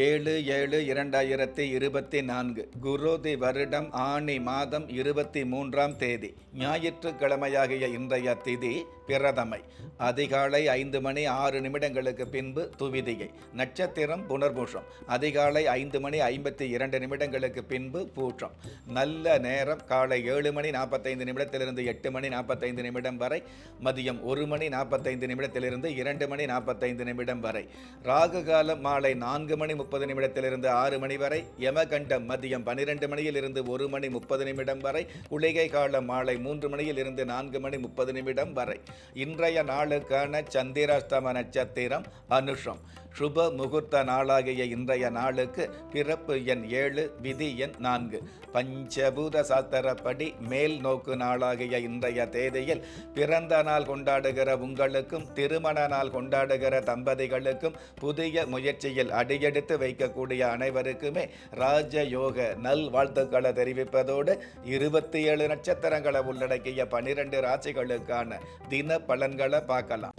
ஏழு ஏழு இரண்டாயிரத்தி இருபத்தி நான்கு குருதி வருடம் ஆணி மாதம் இருபத்தி மூன்றாம் தேதி ஞாயிற்றுக்கிழமையாகிய இன்றைய திதி பிரதமை. அதிகாலை ஐந்து மணி ஆறு நிமிடங்களுக்கு பின்பு துவிதிகை நட்சத்திரம் புனர்பூஷம். அதிகாலை ஐந்து மணி ஐம்பத்தி இரண்டு நிமிடங்களுக்கு பின்பு பூற்றம் நல்ல நேரம். காலை ஏழு மணி நாற்பத்தைந்து நிமிடத்திலிருந்து எட்டு மணி நாற்பத்தைந்து நிமிடம் வரை. மதியம் ஒரு மணி நாற்பத்தைந்து நிமிடத்திலிருந்து இரண்டு மணி நாற்பத்தைந்து நிமிடம் வரை. ராகு காலம் மாலை நான்கு மணி முப்பது நிமிடத்திலிருந்து ஆறு மணி வரை. யமகண்டம் மதியம் பன்னிரெண்டு மணியில் இருந்து ஒரு மணி முப்பது நிமிடம் வரை. குளிகை காலம் மாலை மூன்று மணியில் இருந்து நான்கு மணி முப்பது நிமிடம் வரை. இன்றைய நாளுக்கான சந்திராஷ்டம நட்சத்திரம் அனுஷம். சுப முகூர்த்த நாளாகிய இன்றைய நாளுக்கு பிறப்பு எண் ஏழு விதி எண் நான்கு. பஞ்சபூத சாத்திரப்படி மேல் நோக்கு நாளாகிய இன்றைய தேதியில் பிறந்த நாள் கொண்டாடுகிற உங்களுக்கும் திருமண நாள் கொண்டாடுகிற தம்பதிகளுக்கும் புதிய முயற்சியில் அடியெடுத்து வைக்கக்கூடிய அனைவருக்குமே ராஜயோக நல் வாழ்த்துக்களை தெரிவிப்பதோடு இருபத்தி ஏழு நட்சத்திரங்களை உள்ளடக்கிய பனிரெண்டு ராசிகளுக்கான தின பலன்களை பார்க்கலாம்.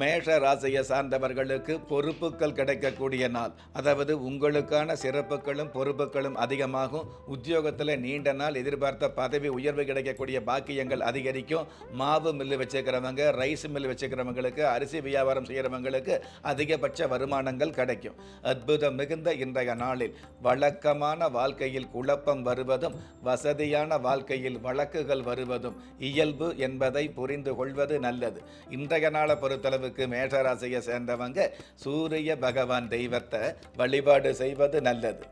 மேஷ ராசியை சார்ந்தவர்களுக்கு பொறுப்புகள் கிடைக்கக்கூடிய நாள். அதாவது உங்களுக்கான சிறப்புகளும் பொறுப்புகளும் அதிகமாகும். உத்தியோகத்தில் நீண்ட நாள் எதிர்பார்த்த பதவி உயர்வு கிடைக்கக்கூடிய பாக்கியங்கள் அதிகரிக்கும். மாவு மில்லு வச்சுக்கிறவங்க ரைஸ் மில்லு வச்சுக்கிறவங்களுக்கு அரிசி வியாபாரம் செய்கிறவங்களுக்கு அதிகபட்ச வருமானங்கள் கிடைக்கும். அற்புதம் மிகுந்த இன்றைய நாளில் வழக்கமான வாழ்க்கையில் குழப்பம் வருவதும் வசதியான வாழ்க்கையில் வழக்குகள் வருவதும் இயல்பு என்பதை புரிந்து கொள்வது நல்லது. இன்றைய நாளை பொறுத்தளவு பொறுத்தளவுக்கு மேஷராசியை சேர்ந்தவங்க சூரிய பகவான் தெய்வத்தை வழிபாடு செய்வது நல்லது.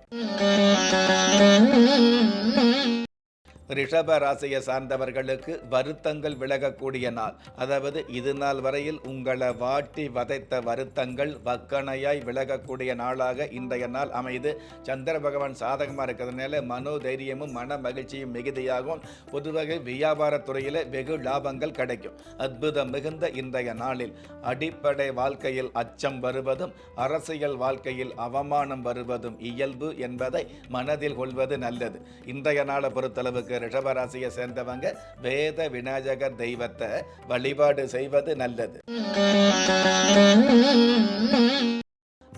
ரிஷப ராசியை சார்ந்தவர்களுக்கு வருத்தங்கள் விலகக்கூடிய நாள். அதாவது இது நாள் வரையில் உங்களை வாட்டி வதைத்த வருத்தங்கள் வக்கணையாய் விலகக்கூடிய நாளாக இன்றைய நாள் அமைது. சந்திர பகவான் சாதகமாக இருக்கிறதுனால மனோ தைரியமும் மன மகிழ்ச்சியும் மிகுதியாகும். பொதுவாக வியாபாரத்துறையில் வெகு லாபங்கள் கிடைக்கும். அற்புதம் மிகுந்த இன்றைய நாளில் அடிப்படை வாழ்க்கையில் அச்சம் வருவதும் அரசியல் வாழ்க்கையில் அவமானம் வருவதும் இயல்பு என்பதை மனதில் கொள்வது நல்லது. இன்றைய நாளை பொறுத்தளவுக்கு ரிஷபராசியை சேர்ந்தவங்க வேத விநாயகர் தெய்வத்தை வழிபாடு செய்வது நல்லது.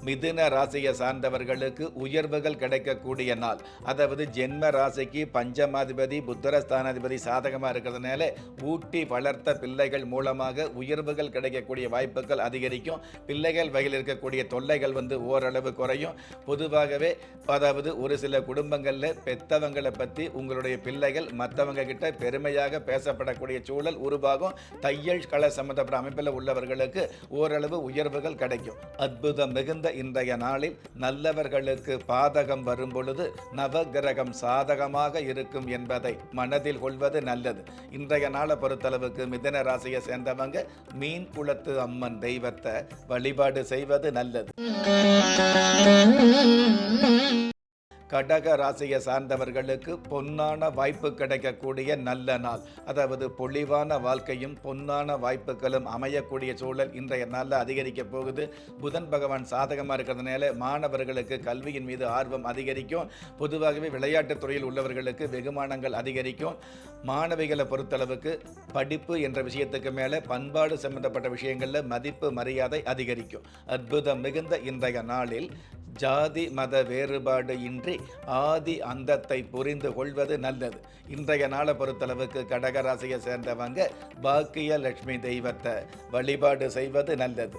மிதுன ராசியை சார்ந்தவர்களுக்கு உயர்வுகள் கிடைக்கக்கூடிய நாள். அதாவது ஜென்ம ராசிக்கு பஞ்சமாதிபதி புத்தரஸ்தானாதிபதி சாதகமாக இருக்கிறதுனால ஊட்டி வளர்த்த பிள்ளைகள் மூலமாக உயர்வுகள் கிடைக்கக்கூடிய வாய்ப்புகள் அதிகரிக்கும். பிள்ளைகள் வகையில் இருக்கக்கூடிய தொல்லைகள் வந்து ஓரளவு குறையும். பொதுவாகவே அதாவது ஒரு சில குடும்பங்களில் பெத்தவங்களை பற்றி உங்களுடைய பிள்ளைகள் மற்றவங்க கிட்ட பெருமையாக பேசப்படக்கூடிய சூழல் உருவாகும். தையல் கலை சம்பந்தப்பட்ட அமைப்பில் உள்ளவர்களுக்கு ஓரளவு உயர்வுகள் கிடைக்கும். அற்புதம் மிகுந்த இன்றைய நாளில் நல்லவர்களுக்கு பாதகம் வரும் பொழுது நவகிரகம் சாதகமாக இருக்கும் என்பதை மனதில் கொள்வது நல்லது. இன்றைய நாளை பொறுத்தளவுக்கு மிதன ராசியை சேர்ந்தவங்க மீன் குளத்து அம்மன் தெய்வத்தை வழிபாடு செய்வது நல்லது. கடக ராசியை சார்ந்தவர்களுக்கு பொன்னான வாய்ப்பு கிடைக்கக்கூடிய நல்ல நாள். அதாவது பொலிவான வாழ்க்கையும் பொன்னான வாய்ப்புகளும் அமையக்கூடிய சூழல் இன்றைய நாளில் அதிகரிக்க போகுது. புதன் பகவான் சாதகமாக இருக்கிறதுனால மாணவர்களுக்கு கல்வியின் மீது ஆர்வம் அதிகரிக்கும். பொதுவாகவே விளையாட்டுத் துறையில் உள்ளவர்களுக்கு வெகுமானங்கள் அதிகரிக்கும். மாணவிகளை பொறுத்தளவுக்கு படிப்பு என்ற விஷயத்துக்கு மேலே பண்பாடு சம்பந்தப்பட்ட விஷயங்களில் மதிப்பு மரியாதை அதிகரிக்கும். அற்புதம் மிகுந்த இன்றைய நாளில் ஜாதி மத வேறுபாடு இன்றி ஆதி அந்தத்தை புரிந்து கொள்வது நல்லது. இன்றைய நாளை பொறுத்தளவுக்கு கடகராசியை சேர்ந்தவங்க பாக்கிய லட்சுமி தெய்வத்தை வழிபாடு செய்வது நல்லது.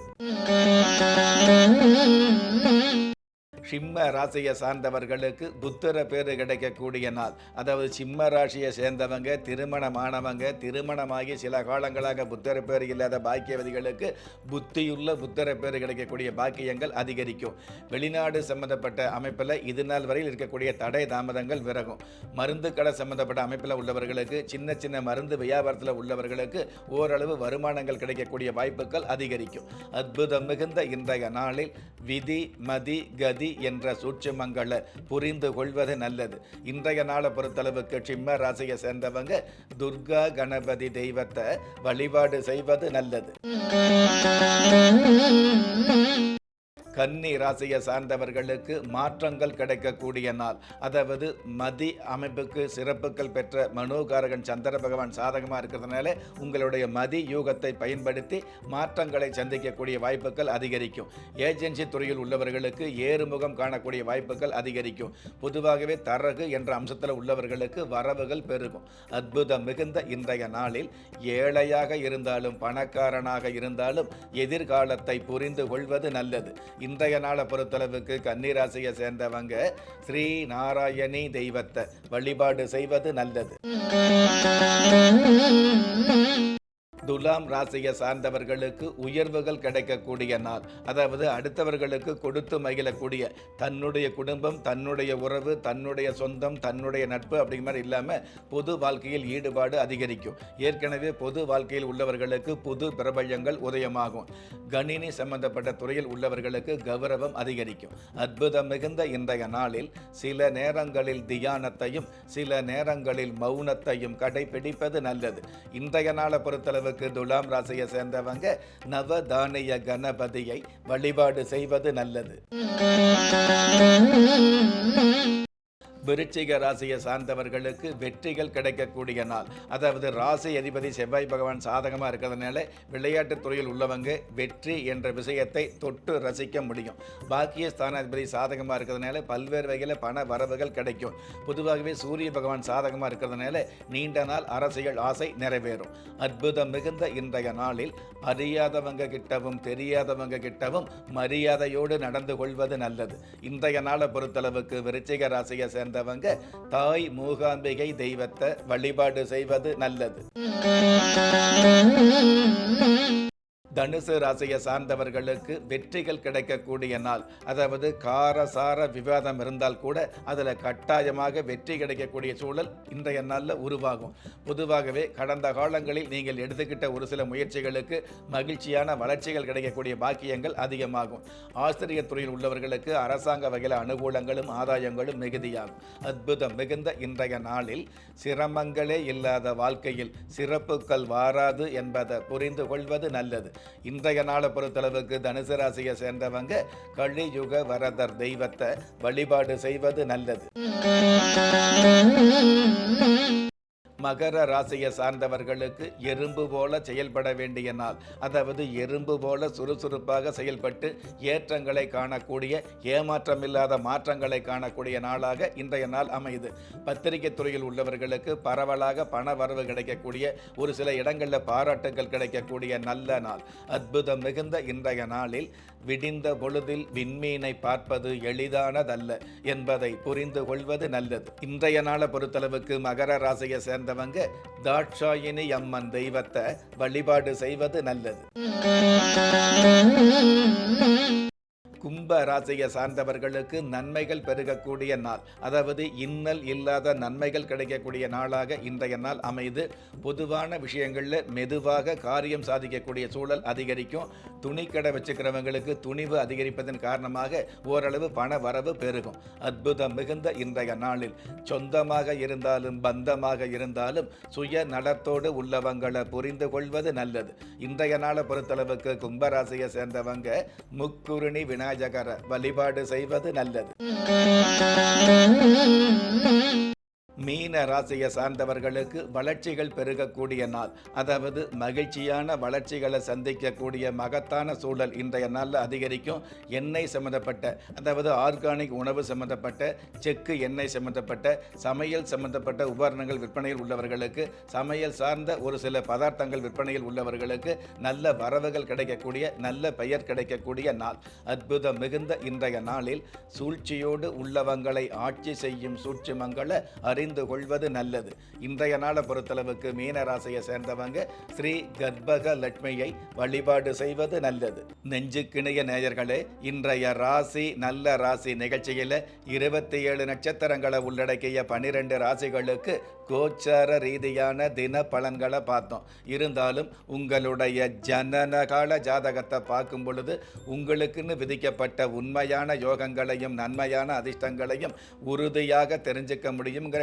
சிம்ம ராசியை சார்ந்தவர்களுக்கு புத்திர பேர் கிடைக்கக்கூடிய நாள். அதாவது சிம்ம ராசியை சேர்ந்தவங்க திருமணமானவங்க திருமணமாகி சில காலங்களாக புத்திர பேர் இல்லாத பாக்கியவதிகளுக்கு புத்தியுள்ள புத்திர பேர் கிடைக்கக்கூடிய பாக்கியங்கள் அதிகரிக்கும். வெளிநாடு சம்பந்தப்பட்ட அமைப்பில் இது நாள் வரையில் இருக்கக்கூடிய தடை தாமதங்கள் விறகும் மருந்து கடை சம்பந்தப்பட்ட அமைப்பில் உள்ளவர்களுக்கு சின்ன சின்ன மருந்து வியாபாரத்தில் உள்ளவர்களுக்கு ஓரளவு வருமானங்கள் கிடைக்கக்கூடிய வாய்ப்புகள் அதிகரிக்கும். அற்புதம் மிகுந்த இன்றைய நாளில் விதி மதி கதி என்ற சூட்சுமங்களை புரிந்து கொள்வது நல்லது. இன்றைய நாளை பொறுத்தளவுக்கு சிம்ம ராசியை சேர்ந்தவங்க துர்கா கணபதி தெய்வத்தை வழிபாடு செய்வது நல்லது. கன்னி ராசியை சார்ந்தவர்களுக்கு மாற்றங்கள் கிடைக்கக்கூடிய நாள். அதாவது மதி அமைப்புக்கு சிறப்புகள் பெற்ற மனோகாரகன் சந்திர பகவான் சாதகமாக இருக்கிறதுனால உங்களுடைய மதி யூகத்தை பயன்படுத்தி மாற்றங்களை சந்திக்கக்கூடிய வாய்ப்புகள் அதிகரிக்கும். ஏஜென்சி துறையில் உள்ளவர்களுக்கு ஏறுமுகம் காணக்கூடிய வாய்ப்புகள் அதிகரிக்கும். பொதுவாகவே தரகு என்ற அம்சத்தில் உள்ளவர்களுக்கு வரவுகள் பெருகும். அற்புதம் மிகுந்த இன்றைய நாளில் ஏழையாக இருந்தாலும் பணக்காரனாக இருந்தாலும் எதிர்காலத்தை புரிந்து கொள்வது நல்லது. இன்றைய நாளை பொறுத்தளவுக்கு கன்னிராசியை சேர்ந்தவங்க ஸ்ரீ நாராயணி தெய்வத்தை வழிபாடு செய்வது நல்லது. துலாம் ராசியை சார்ந்தவர்களுக்கு உயர்வுகள் கிடைக்கக்கூடிய நாள். அதாவது அடுத்தவர்களுக்கு கொடுத்து மகிழக்கூடிய தன்னுடைய குடும்பம் தன்னுடைய உறவு தன்னுடைய சொந்தம் தன்னுடைய நட்பு அப்படிங்கிற மாதிரி இல்லாமல் பொது வாழ்க்கையில் ஈடுபாடு அதிகரிக்கும். ஏற்கனவே பொது வாழ்க்கையில் உள்ளவர்களுக்கு புது பிரபல்யங்கள் உதயமாகும். கணினி சம்பந்தப்பட்ட துறையில் உள்ளவர்களுக்கு கௌரவம் அதிகரிக்கும். அற்புதம் மிகுந்த இன்றைய நாளில் சில நேரங்களில் தியானத்தையும் சில நேரங்களில் மௌனத்தையும் கடைபிடிப்பது நல்லது. இன்றைய நாளை பொறுத்தளவுக்கு துலாம் ராசியை சேர்ந்தவங்க நவதானிய கணபதியை வழிபாடு செய்வது நல்லது. விருச்சிக ராசியை சார்ந்தவர்களுக்கு வெற்றிகள் கிடைக்கக்கூடிய நாள். அதாவது ராசி அதிபதி செவ்வாய் பகவான் சாதகமாக இருக்கிறதுனால விளையாட்டுத் துறையில் உள்ளவங்க வெற்றி என்ற விஷயத்தை தொட்டு ரசிக்க முடியும். பாக்கிய ஸ்தானாதிபதி சாதகமாக இருக்கிறதுனால பல்வேறு வகையில் பண வரவுகள் கிடைக்கும். பொதுவாகவே சூரிய பகவான் சாதகமாக இருக்கிறதுனால நீண்ட நாள் அரசியல் ஆசை நிறைவேறும். அற்புதம் மிகுந்த இன்றைய நாளில் அறியாதவங்க கிட்டவும் தெரியாதவங்க கிட்டவும் மரியாதையோடு நடந்து கொள்வது நல்லது. இன்றைய நாளை பொறுத்தளவுக்கு விருச்சிக ராசியை சேர்ந்தவங்க தாய் மூகாம்பிகை தெய்வத்தை வழிபாடு செய்வது நல்லது. தனுசு ராசியை சார்ந்தவர்களுக்கு வெற்றிகள் கிடைக்கக்கூடிய நாள். அதாவது காரசார விவாதம் இருந்தால் கூட அதில் கட்டாயமாக வெற்றி கிடைக்கக்கூடிய சூழல் இன்றைய நாளில் உருவாகும். பொதுவாகவே கடந்த காலங்களில் நீங்கள் எடுத்துக்கிட்ட ஒரு சில முயற்சிகளுக்கு மகிழ்ச்சியான வளர்ச்சிகள் கிடைக்கக்கூடிய பாக்கியங்கள் அதிகமாகும். ஆசிரியர் துறையில் உள்ளவர்களுக்கு அரசாங்க வகையில் அனுகூலங்களும் ஆதாயங்களும் மிகுதியாகும். அற்புதம் மிகுந்த இன்றைய நாளில் சிரமங்களே இல்லாத வாழ்க்கையில் சிறப்புகள் வாராது என்பதை புரிந்து கொள்வது நல்லது. இன்றைய நாளை பொறுத்தளவுக்கு தனுசு ராசியை சேர்ந்தவங்க கலியுக வரதர் தெய்வத்தை வழிபாடு செய்வது நல்லது. மகர ராசியை சார்ந்தவர்களுக்கு எறும்பு போல செயல்பட வேண்டிய நாள். அதாவது எறும்பு போல சுறுசுறுப்பாக செயல்பட்டு ஏற்றங்களை காணக்கூடிய ஏமாற்றமில்லாத மாற்றங்களை காணக்கூடிய நாளாக இன்றைய நாள் அமையுது. பத்திரிகை துறையில் உள்ளவர்களுக்கு பரவலாக பண வரவு கிடைக்கக்கூடிய ஒரு சில இடங்களில் பாராட்டுகள் கிடைக்கக்கூடிய நல்ல நாள். அற்புதம் மிகுந்த இன்றைய நாளில் விடிந்த பொழுதில் விண்மீனை பார்ப்பது எளிதானதல்ல என்பதை புரிந்து கொள்வது நல்லது. இன்றைய நாளை பொறுத்தளவுக்கு மகர ராசியை சேர்ந்தவங்க தாட்சாயினி அம்மன் தெய்வத்தை வழிபாடு செய்வது நல்லது. கும்ப ராசியை சார்ந்தவர்களுக்கு நன்மைகள் பெருகக்கூடிய நாள். அதாவது இன்னல் இல்லாத நன்மைகள் கிடைக்கக்கூடிய நாளாக இன்றைய நாள் அமைது. பொதுவான விஷயங்களில் மெதுவாக காரியம் சாதிக்கக்கூடிய சூழல் அதிகரிக்கும். துணிக்கடை வச்சுக்கிறவங்களுக்கு துணிவு அதிகரிப்பதன் காரணமாக ஓரளவு பண வரவு பெருகும். அற்புதம் மிகுந்த இன்றைய நாளில். சொந்தமாக இருந்தாலும் பந்தமாக இருந்தாலும் சுய நலத்தோடு உள்ளவங்களை புரிந்து கொள்வது நல்லது. இன்றைய நாளை பொறுத்தளவுக்கு கும்பராசியை சேர்ந்தவங்க முக்குருணி விநாயகர் வழிபாடு செய்வது நல்லது. மீன ராசியை சார்ந்தவர்களுக்கு வளர்ச்சிகள் பெருகக்கூடிய நாள். அதாவது மகிழ்ச்சியான வளர்ச்சிகளை சந்திக்கக்கூடிய மகத்தான சூழல் இன்றைய நாளில் அதிகரிக்கும். எண்ணெய் சம்மந்தப்பட்ட அதாவது ஆர்கானிக் உணவு சம்மந்தப்பட்ட செக்கு எண்ணெய் சம்மந்தப்பட்ட சமையல் சம்மந்தப்பட்ட உபகரணங்கள் விற்பனையில் உள்ளவர்களுக்கு சமையல் சார்ந்த ஒரு சில பதார்த்தங்கள் விற்பனையில் உள்ளவர்களுக்கு நல்ல வரவுகள் கிடைக்கக்கூடிய நல்ல பெயர் கிடைக்கக்கூடிய நாள். அற்புதம் மிகுந்த இன்றைய நாளில் சூழ்ச்சியோடு உள்ளவங்களை ஆட்சி செய்யும் சூட்சுமங்களை அறிந்து கொள்வது நல்லது. இன்றைய நாளை பொறுத்தளவுக்கு மீனராசியை சேர்ந்தவங்க ஸ்ரீ கர்ப்பக லட்சுமியை வழிபாடு செய்வது நல்லது. நெஞ்சுக்கிணைய நேயர்களே இன்றைய ராசி நல்ல ராசி நிகழ்ச்சியில் இருபத்தி ஏழு நட்சத்திரங்களை உள்ளடக்கிய பனிரெண்டு ராசிகளுக்கு கோச்சார ரீதியான தின பலன்களை பார்த்தோம். இருந்தாலும் உங்களுடைய ஜனனகால ஜாதகத்தை பார்க்கும் பொழுது உங்களுக்குன்னு விதிக்கப்பட்ட உண்மையான யோகங்களையும் நன்மையான அதிர்ஷ்டங்களையும் உறுதியாக தெரிஞ்சுக்க முடியுங்கிற